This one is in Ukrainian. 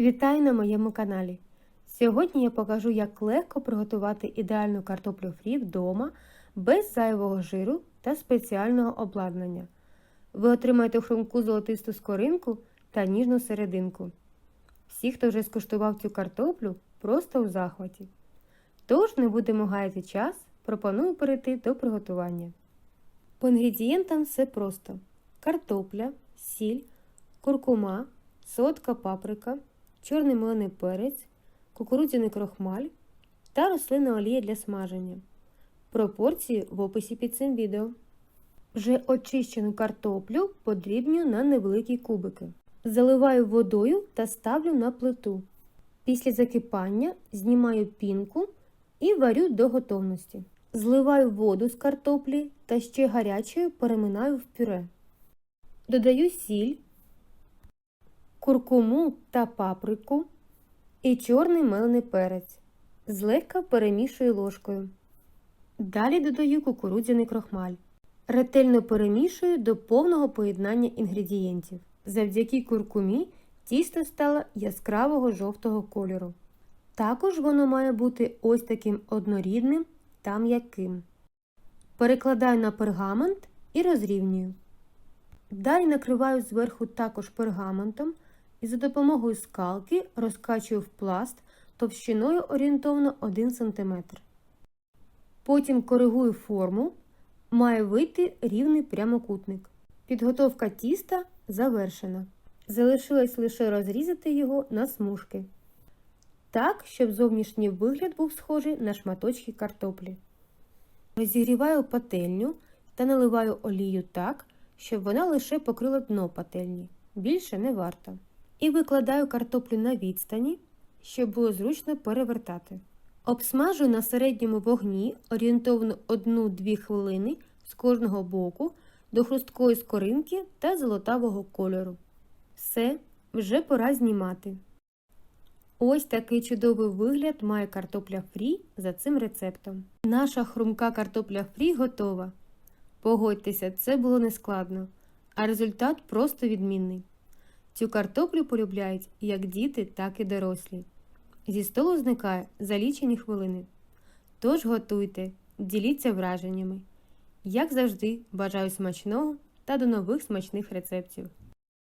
Вітаю на моєму каналі. Сьогодні я покажу, як легко приготувати ідеальну картоплю фрі вдома без зайвого жиру та спеціального обладнання. Ви отримаєте хрумку золотисту скоринку та ніжну серединку. Всі, хто вже скуштував цю картоплю, просто у захваті. Тож не будемо гаяти час, пропоную перейти до приготування. По інгредієнтам все просто: картопля, сіль, куркума, солодка паприка, чорний мелений перець, кукурудзяний крохмаль та рослинна олія для смаження. Пропорції в описі під цим відео. Вже очищену картоплю подрібню на невеликі кубики. Заливаю водою та ставлю на плиту. Після закипання знімаю пінку і варю до готовності. Зливаю воду з картоплі та ще гарячою переминаю в пюре. Додаю сіль, куркуму та паприку і чорний мелений перець. Злегка перемішую ложкою. Далі додаю кукурудзяний крохмаль. Ретельно перемішую до повного поєднання інгредієнтів. Завдяки куркумі тісто стало яскравого жовтого кольору. Також воно має бути ось таким однорідним та м'яким. Перекладаю на пергамент і розрівнюю. Далі накриваю зверху також пергаментом і за допомогою скалки розкачую в пласт товщиною орієнтовно 1 см. Потім коригую форму, має вийти рівний прямокутник. Підготовка тіста завершена. Залишилось лише розрізати його на смужки. Так, щоб зовнішній вигляд був схожий на шматочки картоплі. Розігріваю пательню та наливаю олію так, щоб вона лише покрила дно пательні. Більше не варто. І викладаю картоплю на відстані, щоб було зручно перевертати. Обсмажую на середньому вогні орієнтовно 1-2 хвилини з кожного боку до хрусткої скоринки та золотавого кольору. Все, вже пора знімати. Ось такий чудовий вигляд має картопля фрі за цим рецептом. Наша хрумка картопля фрі готова. Погодьтеся, це було нескладно, а результат просто відмінний. Цю картоплю полюбляють як діти, так і дорослі. Зі столу зникає за лічені хвилини. Тож готуйте, діліться враженнями. Як завжди, бажаю смачного та до нових смачних рецептів!